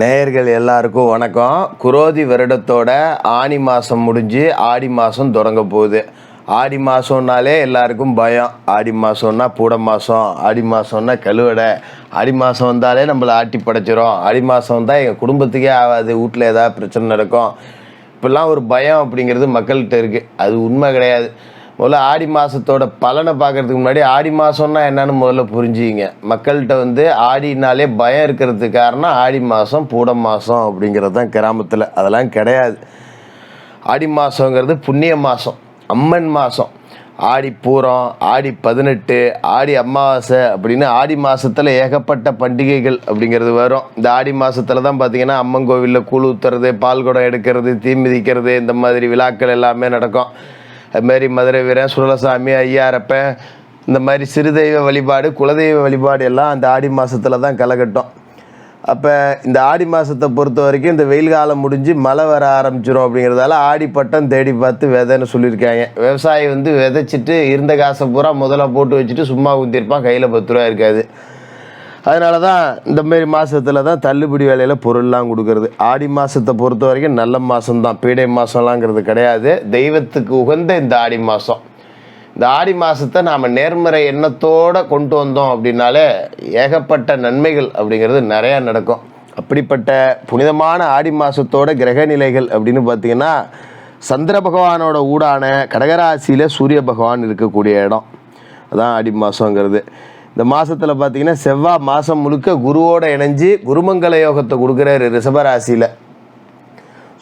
நேயர்கள் எல்லாருக்கும் வணக்கம். குரோதி வருடத்தோட ஆனி மாதம் முடிஞ்சு ஆடி மாதம் தொடங்க போகுது. ஆடி மாதம்னாலே எல்லாருக்கும் பயம். ஆடி மாதம்னா பூட மாதம் ஆடி மாதம்னா கழுவடை ஆடி மாதம் வந்தாலே நம்மளை ஆட்டி படைச்சிரும். ஆடி மாதம் வந்தால் எங்கள் குடும்பத்துக்கே ஆகாது வீட்டில் ஏதாவது பிரச்சனை நடக்கும். இப்போல்லாம் ஒரு பயம் அப்படிங்கிறது மக்கள்கிட்ட இருக்குது அது உண்மை கிடையாது. முதல்ல ஆடி மாதத்தோட பலனை பார்க்கறதுக்கு முன்னாடி ஆடி மாதம்னா என்னன்னு முதல்ல புரிஞ்சுக்கிங்க. மக்கள்கிட்ட வந்து ஆடினாலே பயம் இருக்கிறதுக்கு காரணம் ஆடி மாதம் பூட மாதம் அப்படிங்கிறது தான் கிராமத்தில். அதெல்லாம் கிடையாது. ஆடி மாதங்கிறது புண்ணிய மாதம் அம்மன் மாதம் ஆடி பூரம் ஆடி பதினெட்டு ஆடி அமாவாசை அப்படின்னு ஆடி மாதத்தில் ஏகப்பட்ட பண்டிகைகள் அப்படிங்கிறது வரும். இந்த ஆடி மாதத்தில் தான் பார்த்தீங்கன்னா அம்மன் கோவிலில் கூழ் ஊற்றுறது பால் குடம் எடுக்கிறது தீ மிதிக்கிறது இந்த மாதிரி விழாக்கள் எல்லாமே நடக்கும். அதுமாரி மதுரை வீரன் சுடலசாமி ஐயாரப்பன் இந்த மாதிரி சிறுதெய்வ வழிபாடு குலதெய்வ வழிபாடு எல்லாம் அந்த ஆடி மாதத்தில் தான் கலகட்டும். அப்போ இந்த ஆடி மாதத்தை பொறுத்த வரைக்கும் இந்த வெயில் காலம் முடிஞ்சு மழை வர ஆரம்பிச்சிடும் அப்படிங்கிறதால ஆடி பட்டம் தேடி பார்த்து விதைன்னு சொல்லியிருக்காங்க. விவசாயி வந்து விதைச்சிட்டு இருந்த காசை பூரா முதல்ல போட்டு வச்சுட்டு சும்மா ஊற்றிருப்பான் கையில் பத்து ரூபா இருக்காது. அதனால தான் இந்த மாதிரி மாதத்தில் தான் தள்ளுபடி வேலையில் பொருள்லாம் கொடுக்கறது. ஆடி மாதத்தை பொறுத்த வரைக்கும் நல்ல மாதம்தான் பீடை மாதம்லாங்கிறது கிடையாது. தெய்வத்துக்கு உகந்த இந்த ஆடி மாதம் இந்த ஆடி மாதத்தை நாம் நேர்மறை எண்ணத்தோடு கொண்டு வந்தோம் அப்படின்னாலே ஏகப்பட்ட நன்மைகள் அப்படிங்கிறது நிறையா நடக்கும். அப்படிப்பட்ட புனிதமான ஆடி மாதத்தோட கிரக நிலைகள் அப்படின்னு பார்த்திங்கன்னா சந்திர பகவானோட ஊடான கடகராசியில் சூரிய பகவான் இருக்கக்கூடிய இடம். அதான் ஆடி மாதங்கிறது இந்த மாதத்தில் பார்த்தீங்கன்னா செவ்வாய் மாதம் முழுக்க குருவோட இணைஞ்சு குருமங்கல யோகத்தை கொடுக்குறாரு ரிஷபராசியில்.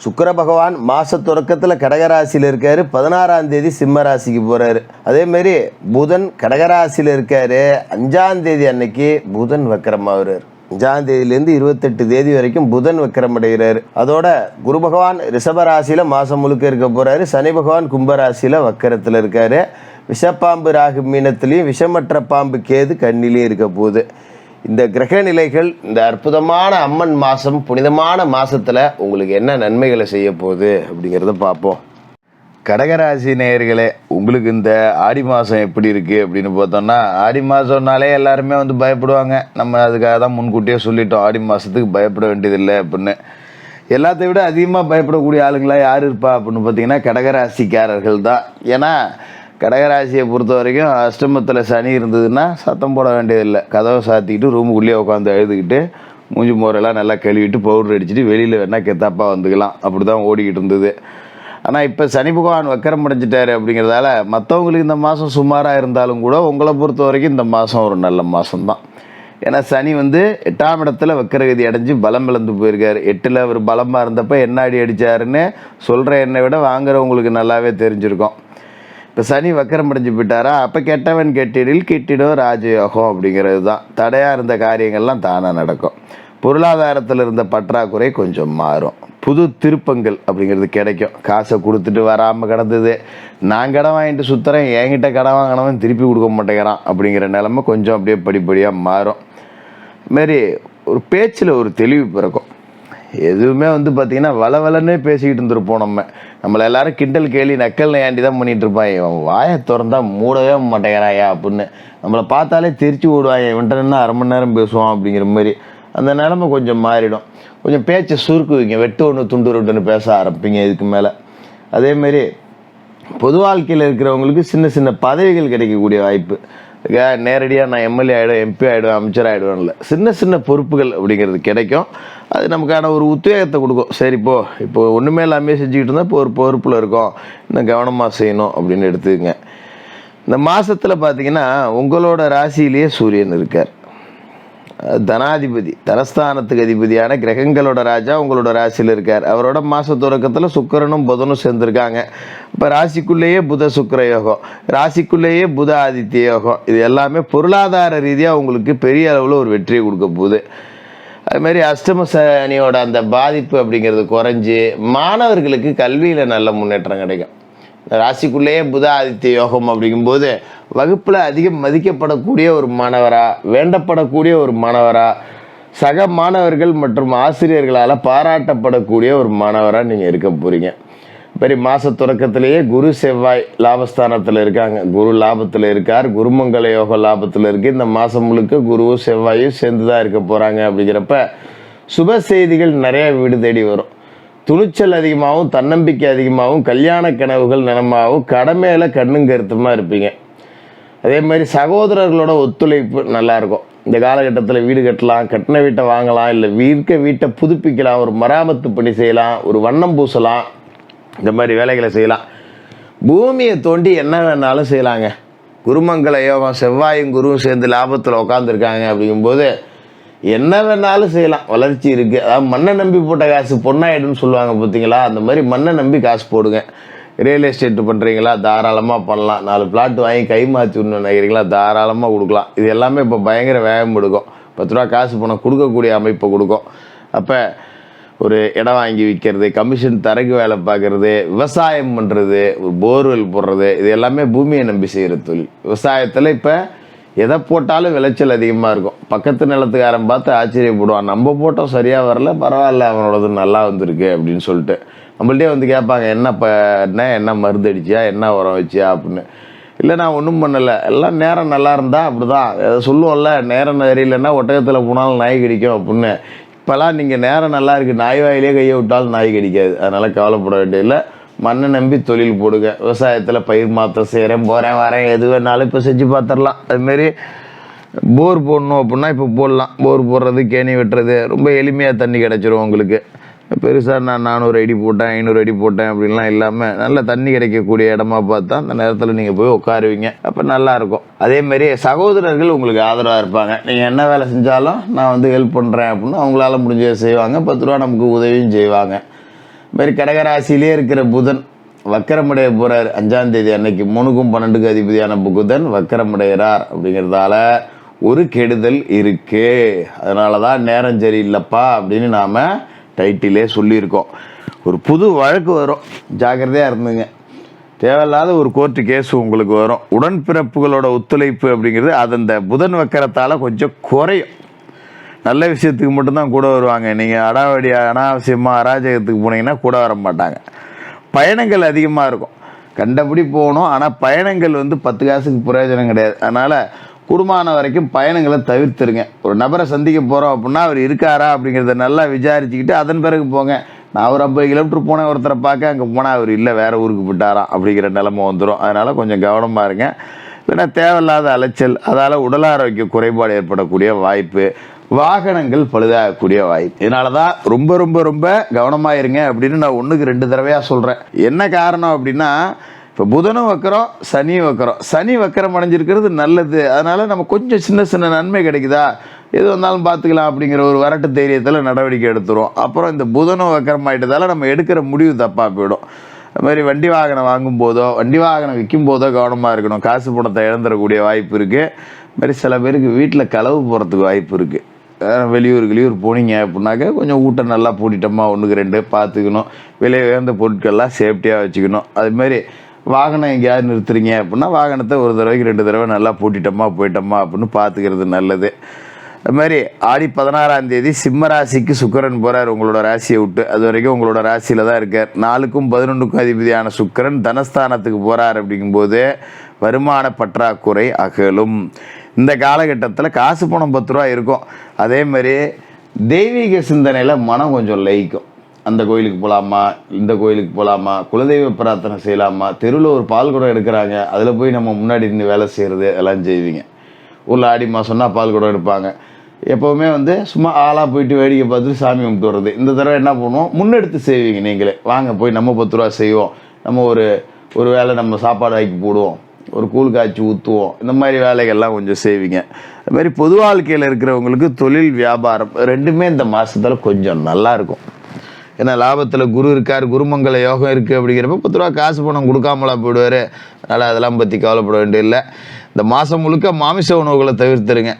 சுக்கர பகவான் மாத தொடக்கத்தில் கடகராசியில் இருக்கார் பதினாறாம் தேதி சிம்ம ராசிக்கு போறாரு. அதேமாரி புதன் கடகராசியில் இருக்கார் அஞ்சாம் தேதி அன்னைக்கு புதன் வக்கரமாகிறார் அஞ்சாம் தேதியிலேருந்து இருபத்தெட்டு தேதி வரைக்கும் புதன் வக்கரம் அடைகிறார். அதோட குரு பகவான் ரிஷபராசியில் மாதம் முழுக்க இருக்க போகிறாரு சனி பகவான் கும்பராசியில் வக்கரத்தில் இருக்காரு. விஷப்பாம்பு ராகு மீனத்திலையும் விஷமற்ற பாம்பு கேது கண்ணிலையும் இருக்க போகுது. இந்த கிரக நிலைகள் இந்த அற்புதமான அம்மன் மாதம் புனிதமான மாதத்தில் உங்களுக்கு என்ன நன்மைகளை செய்ய போகுது அப்படிங்கிறத பார்ப்போம். கடகராசி நேயர்களே உங்களுக்கு இந்த ஆடி மாதம் எப்படி இருக்குது அப்படின்னு பார்த்தோம்னா ஆடி மாதம்னாலே எல்லாருமே வந்து பயப்படுவாங்க. நம்ம அதுக்காக தான் முன்கூட்டியே சொல்லிட்டோம் ஆடி மாதத்துக்கு பயப்பட வேண்டியதில்லை அப்படின்னு. எல்லாத்தை விட அதிகமாக பயப்படக்கூடிய ஆளுங்களாக யார் இருப்பா அப்படின்னு பார்த்தீங்கன்னா கடகராசிக்காரர்கள் தான். ஏன்னா கடகராசியை பொறுத்த வரைக்கும் அஷ்டமத்தில் சனி இருந்ததுன்னா சத்தம் போட வேண்டியதில்லை. கதவை சாத்திக்கிட்டு ரூமுக்குள்ளேயே உட்காந்து எழுதுக்கிட்டு மூஞ்சி மோரெல்லாம் நல்லா கழுவிட்டு பவுடர் அடிச்சுட்டு வெளியில் வேணால் கெத்தாப்பாக வந்துக்கலாம். அப்படி தான் ஓடிக்கிட்டு இருந்தது. ஆனால் இப்போ சனி பகவான் வக்கரம் அடைஞ்சிட்டாரு அப்படிங்கிறதால மற்றவங்களுக்கு இந்த மாதம் சுமாராக இருந்தாலும் கூட உங்களை பொறுத்த வரைக்கும் இந்த மாதம் ஒரு நல்ல மாதம் தான் ஏன்னா சனி வந்து எட்டாம் இடத்துல வக்கரகதி அடைஞ்சு பலம் இழந்து போயிருக்காரு. எட்டில் அவர் பலமாக இருந்தப்போ என்ன அடி அடித்தாருன்னு சொல்கிற என்னை விட வாங்குறவங்களுக்கு நல்லாவே தெரிஞ்சிருக்கும். இப்போ சனி வக்கரம் அடைஞ்சு போயிட்டாரா? அப்போ கெட்டவன் கெட்டிடில் கிட்டிடும் ராஜயோகம் அப்படிங்கிறது தான் தடையாக இருந்த காரியங்கள்லாம் தானாக நடக்கும். பொருளாதாரத்தில் இருந்த பற்றாக்குறை கொஞ்சம் மாறும். புது திருப்பங்கள் அப்படிங்கிறது கிடைக்கும். காசை கொடுத்துட்டு வராமல் கிடந்தது. நான் கடன் வாங்கிட்டு சுற்றுறேன் என்கிட்ட கடன் வாங்கினவன் திருப்பி கொடுக்க மாட்டேங்கிறான் அப்படிங்கிற நிலமை கொஞ்சம் அப்படியே படிப்படியாக மாறும். மாரி ஒரு பேச்சில் ஒரு தெளிவு பிறக்கும். எதுவுமே வந்து பார்த்திங்கன்னா வளவலன்னே பேசிக்கிட்டு இருந்திருப்போம் நம்ம. நம்மளை எல்லாரும் கிண்டல் கேலி நக்கல் ஏண்டி தான் பண்ணிகிட்டு இருப்பான். இவன் வாயை திறந்தா மூடவே மாட்டேங்கிறாயா அப்படின்னு. நம்மளை பார்த்தாலே தெரிச்சு விடுவான். இவன்ட்ட நின்று அரை மணி நேரம் பேசுவான் அப்படிங்கிற மாதிரி. அந்த நிலமை கொஞ்சம் மாறிடும். கொஞ்சம் பேச்சை சுருக்குவீங்க. வெட்டு ஒன்று துண்டு ரெண்டுன்னு பேச ஆரம்பிப்பீங்க இதுக்கு மேலே. அதேமாரி பொது வாழ்க்கையில் இருக்கிறவங்களுக்கு சின்ன சின்ன பதவிகள் கிடைக்கக்கூடிய வாய்ப்பு. நேரடியாக நான் எம்எல்ஏ ஆகிடுவேன் எம்பி ஆகிடுவேன் அமைச்சர் ஆகிடுவேன்ல சின்ன சின்ன பொறுப்புகள் அப்படிங்கிறது கிடைக்கும். அது நமக்கான ஒரு உத்வேகத்தை கொடுக்கும். சரி இப்போ இப்போ ஒன்றுமே எல்லாமே செஞ்சுக்கிட்டு இருந்தால் இப்போ ஒரு பொறுப்பில் இருக்கோம். இன்னும் கவனமாக செய்யணும் அப்படின்னு எடுத்துக்கங்க. இந்த மாதத்தில் பார்த்தீங்கன்னா உங்களோட ராசியிலேயே சூரியன் இருக்கார். தனாதிபதி தனஸ்தானத்துக்கு அதிபதியான கிரகங்களோட ராஜா உங்களோட ராசியில் இருக்கார். அவரோட மாத தொடக்கத்தில் சுக்கரனும் புதனும் சேர்ந்துருக்காங்க. இப்போ ராசிக்குள்ளேயே புத சுக்கர யோகம் ராசிக்குள்ளேயே புத ஆதித்ய யோகம் இது எல்லாமே பொருளாதார ரீதியாக உங்களுக்கு பெரிய அளவில் ஒரு வெற்றியை கொடுக்க போகுது. அதுமாரி அஷ்டம சனியோட அந்த பாதிப்பு அப்படிங்கிறது குறைஞ்சி மாணவர்களுக்கு கல்வியில் நல்ல முன்னேற்றம் கிடைக்கும். ராசிக்குள்ளேயே புத ஆதித்ய யோகம் அப்படிங்கும்போது வகுப்பில் அதிகம் மதிக்கப்படக்கூடிய ஒரு மாணவராக வேண்டப்படக்கூடிய ஒரு மாணவராக சக மாணவர்கள் மற்றும் ஆசிரியர்களால் பாராட்டப்படக்கூடிய ஒரு மாணவராக நீங்கள் இருக்க போகிறீங்க பெரிய மாத தொடக்கத்திலேயே குரு செவ்வாய் லாபஸ்தானத்தில் இருக்காங்க. குரு லாபத்தில் இருக்கார் குருமங்கல யோக லாபத்தில் இருக்குது இந்த மாதம் முழுக்க குருவும் செவ்வாயும் சேர்ந்து தான் இருக்க போகிறாங்க அப்படிங்கிறப்ப சுப செய்திகள் நிறையா வீடு தேடி வரும். துணிச்சல் அதிகமாகவும் தன்னம்பிக்கை அதிகமாகவும் கல்யாண கனவுகள் நினமாகவும் கடமையில் கண்ணும் கருத்துமாக இருப்பீங்க. அதே மாதிரி சகோதரர்களோட ஒத்துழைப்பு நல்லாயிருக்கும். இந்த காலகட்டத்தில் வீடு கட்டலாம் கட்டின வீட்டை வாங்கலாம் இல்லை வீர்க்க வீட்டை புதுப்பிக்கலாம் ஒரு மராமத்து பணி செய்யலாம் ஒரு வண்ணம் பூசலாம் இந்த மாதிரி வேலைகளை செய்யலாம். பூமியை தோண்டி என்ன வேணாலும் செய்யலாங்க. குருமங்கல யோகம் செவ்வாயும் குருவும் சேர்ந்து லாபத்தில் உட்காந்துருக்காங்க அப்படிங்கும்போது என்ன வேணாலும் செய்யலாம். வளர்ச்சி இருக்குது அதாவது மண்ணை நம்பி போட்ட காசு பொண்ணாயிடுன்னு சொல்லுவாங்க பார்த்தீங்களா? அந்த மாதிரி மண்ணை நம்பி காசு போடுங்க. ரியல் எஸ்டேட் பண்ணுறீங்களா தாராளமாக பண்ணலாம். நாலு பிளாட் வாங்கி கை மாற்றி விடணும்னு நினைக்கிறீங்களா? தாராளமாக கொடுக்கலாம். இது எல்லாமே இப்போ பயங்கர வேகம் கொடுக்கும் பத்து ரூபா காசு பணம் கொடுக்கக்கூடிய அமைப்பை கொடுக்கும். அப்போ ஒரு இடம் வாங்கி விற்கிறது கமிஷன் தரகு வேலை பார்க்குறது விவசாயம் பண்ணுறது ஒரு போர்வெல் போடுறது இது எல்லாமே பூமியை நம்பி செய்கிற தொழில். விவசாயத்தில் இப்போ எதை போட்டாலும் விளைச்சல் அதிகமாக இருக்கும். பக்கத்து நிலத்துக்காரன் பார்த்து ஆச்சரியப்படுவான். நம்ம போட்டோம் சரியாக வரல பரவாயில்ல அவனோடது நல்லா வந்திருக்கு அப்படின்னு சொல்லிட்டு. நம்மள்டே வந்து கேட்பாங்க என்ன இப்போ என்ன என்ன மருந்து அடிச்சியா என்ன உரம் வச்சியா? அப்படின்னு. இல்லை நான் ஒன்றும் பண்ணலை. எல்லாம் நேரம் நல்லா இருந்தா அப்படி தான் சொல்லுவோம்ல நேரம் சரியில்லைன்னா ஒட்டகத்தில் போனாலும் நாய் கடிக்கும் அப்படின்னு. இப்போல்லாம் நீங்கள் நேரம் நல்லா இருக்குது நாய் வாயிலே கையை விட்டாலும் நாய் கடிக்காது. அதனால் கவலைப்பட வேண்டியதில்லை. மண்ணை நம்பி தொழில் போடுங்க. விவசாயத்தில் பயிர் மாற்றம் செய்கிறேன் போகிறேன் வரேன். எது வேணாலும் இப்போ செஞ்சு பார்த்துடலாம் அதுமாரி போர் போடணும் அப்படின்னா இப்போ போடலாம். போர் போடுறது கேணி வெட்டுறது ரொம்ப எளிமையாக தண்ணி கிடச்சிரும் உங்களுக்கு. பெருசாக நான் நானூறு அடி போட்டேன் ஐநூறு அடி போட்டேன் அப்படின்லாம் இல்லாமல் நல்ல தண்ணி கிடைக்கக்கூடிய இடமா பார்த்தா அந்த நேரத்தில் நீங்கள் போய் உட்காருவீங்க. அப்போ நல்லாயிருக்கும் அதேமாரி சகோதரர்கள் உங்களுக்கு ஆதரவாக இருப்பாங்க. நீங்கள் என்ன வேலை செஞ்சாலும் நான் வந்து ஹெல்ப் பண்ணுறேன் அப்படின்னு அவங்களால முடிஞ்சதை செய்வாங்க. பத்து ரூபா நமக்கு உதவியும் செய்வாங்க. மாதிரி கடகராசிலே இருக்கிற புதன் வக்கரமுடைய போகிறார் அஞ்சாம் தேதி அன்னைக்கு மூணுக்கும் பன்னெண்டுக்கு அதிபதியான புதன் வக்கரமடைகிறார் அப்படிங்கிறதால ஒரு கெடுதல் இருக்கு. அதனால தான் நேரம் சரியில்லைப்பா அப்படின்னு நாம் டைட்டிலே சொல்லியிருக்கோம். ஒரு புது வழக்கு வரும். ஜாக்கிரதையாக இருந்துங்க. தேவையில்லாத ஒரு கோர்ட்டு கேஸ் உங்களுக்கு வரும். உடன்பிறப்புகளோட ஒத்துழைப்பு அப்படிங்கிறது அது அந்த புதன் வக்கரத்தால் கொஞ்சம் குறையும். நல்ல விஷயத்துக்கு மட்டும்தான் கூட வருவாங்க. நீங்கள் அடாவடி அனாவசியமாக அராஜகத்துக்கு போனீங்கன்னா கூட வர மாட்டாங்க. பயணங்கள் அதிகமாக இருக்கும். கண்டபடி போகணும். ஆனால் பயணங்கள் வந்து பத்து காசுக்கு பிரயோஜனம் கிடையாது. அதனால் குடும்பமான வரைக்கும் பயணங்களை தவிர்த்துருங்க. ஒரு நபரை சந்திக்க போகிறோம் அப்படின்னா அவர் இருக்காரா அப்படிங்கிறத நல்லா விசாரிச்சுக்கிட்டு அதன் பிறகு போங்க. நான் ஒரு ஐம்பது கிலோமீட்டர் போனேன் ஒருத்தரை பார்க்க அங்கே போனால் அவர் இல்லை வேறு ஊருக்கு போட்டாராம் அப்படிங்கிற நிலமை வந்துடும் அதனால் கொஞ்சம் கவனமாக இருங்க. இல்லைன்னா தேவையில்லாத அலைச்சல் அதால் உடல் ஆரோக்கிய குறைபாடு ஏற்படக்கூடிய வாய்ப்பு வாகனங்கள் பழுதாகக்கூடிய வாய்ப்பு. இதனால தான் ரொம்ப ரொம்ப ரொம்ப கவனமாக இருங்க அப்படின்னு நான் ஒன்றுக்கு ரெண்டு தடவையாக சொல்கிறேன் என்ன காரணம் அப்படின்னா இப்போ புதனும் வைக்கிறோம் சனியும் வைக்கிறோம் சனி வக்கரம் அடைஞ்சிருக்கிறது நல்லது. அதனால் நம்ம கொஞ்சம் சின்ன சின்ன நன்மை கிடைக்குதா? எது வந்தாலும் பார்த்துக்கலாம் அப்படிங்கிற ஒரு வரட்டு தைரியத்தில் நடவடிக்கை எடுத்துரும் அப்புறம் இந்த புதனும் வக்கரம் ஆகிட்டதால நம்ம எடுக்கிற முடிவு தப்பாக போயிடும். அது மாதிரி வண்டி வாகனம் வாங்கும் போதோ வண்டி வாகனம் விற்கும் போதோ கவனமாக இருக்கணும். காசு பணத்தை இழந்துடக்கூடிய வாய்ப்பு இருக்குது மாதிரி சில பேருக்கு வீட்டில் களவு போகிறதுக்கு வாய்ப்பு இருக்குது வெளியூர் வெளியூர் போனீங்க அப்படின்னாக்க கொஞ்சம் ஊட்ட நல்லா பூட்டிட்டோமா ஒன்றுக்கு ரெண்டு பார்த்துக்கணும் விலை உயர்ந்த பொருட்கள்லாம் சேஃப்டியாக வச்சுக்கணும். அதுமாரி வாகனம் எங்கேயாவது நிறுத்துறீங்க அப்படின்னா வாகனத்தை ஒரு தடவைக்கு ரெண்டு தடவை நல்லா பூட்டிட்டோமா போயிட்டோமா அப்படின்னு பார்த்துக்கிறது நல்லது. அது மாதிரி ஆடி பதினாறாம் தேதி சிம்ம ராசிக்கு சுக்கிரன் போகிறார் உங்களோட ராசியை விட்டு. அது வரைக்கும் உங்களோட ராசியில் தான் இருக்கார். நாலுக்கும் பதினொன்றுக்கும் அதிபதியான சுக்கிரன் தனஸ்தானத்துக்கு போகிறார் அப்படிங்கும்போது வருமான பற்றாக்குறை அகலும். இந்த காலகட்டத்தில் காசு பணம் பத்து ரூபா இருக்கும். அதேமாதிரி தெய்வீக சிந்தனையில் மனம் கொஞ்சம் லயிக்கும். அந்த கோயிலுக்கு போகலாமா இந்த கோயிலுக்கு போகலாமா குலதெய்வ பிரார்த்தனை செய்யலாமா? தெருவில் ஒரு பால் குடம் எடுக்கிறாங்க. அதில் போய் நம்ம முன்னாடி நின்று வேலை செய்கிறது எல்லாம் செய்வீங்க. ஊரில் ஆடி மாதம்னா பால் குடம் எடுப்பாங்க. எப்போவுமே வந்து சும்மா ஆளாக போயிட்டு வேடிக்கை பார்த்துட்டு சாமி கும்பிட்டு வர்றது. இந்த தடவை என்ன பண்ணுவோம்? முன்னெடுத்து செய்வீங்க நீங்களே. வாங்க போய் நம்ம பத்து ரூபா செய்வோம். நம்ம ஒரு ஒரு வேளை நம்ம சாப்பாடு ஆக்கி போடுவோம். ஒரு கூழ் காய்ச்சி ஊற்றுவோம் இந்த மாதிரி வேலைகள்லாம் கொஞ்சம் செய்வீங்க. அது மாதிரி பொது வாழ்க்கையில் இருக்கிறவங்களுக்கு தொழில் வியாபாரம் ரெண்டுமே இந்த மாதத்துல கொஞ்சம் நல்லா இருக்கும். ஏன்னா லாபத்தில் குரு இருக்கார் குருமங்கல யோகம் இருக்குது அப்படிங்கிறப்ப பத்து ரூபா காசு பணம் கொடுக்காமலாம் போயிடுவார். அதனால் அதெல்லாம் பற்றி கவலைப்பட வேண்டியதில்லை. இந்த மாதம் முழுக்க மாமிச உணவுகளை தவிர்த்துருங்க.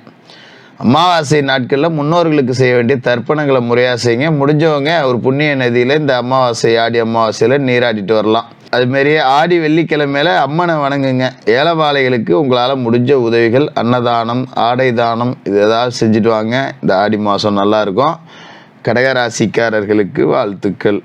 அமாவாசை நாட்களில் முன்னோர்களுக்கு செய்ய வேண்டிய தர்ப்பணங்களை முறையாக செய்யுங்க. முடிஞ்சவங்க ஒரு புண்ணிய நதியில் இந்த அமாவாசை ஆடி அமாவாசையில் நீராடிட்டு வரலாம். அதுமாரி ஆடி வெள்ளிக்கிழமையில அம்மனை வணங்குங்க. ஏலவாளைகளுக்கு உங்களால் முடிஞ்ச உதவிகள் அன்னதானம் ஆடை தானம் இது ஏதாவது செஞ்சுட்டு வாங்க. இந்த ஆடி மாதம் நல்லாயிருக்கும் கடகராசிக்காரர்களுக்கு வாழ்த்துக்கள்.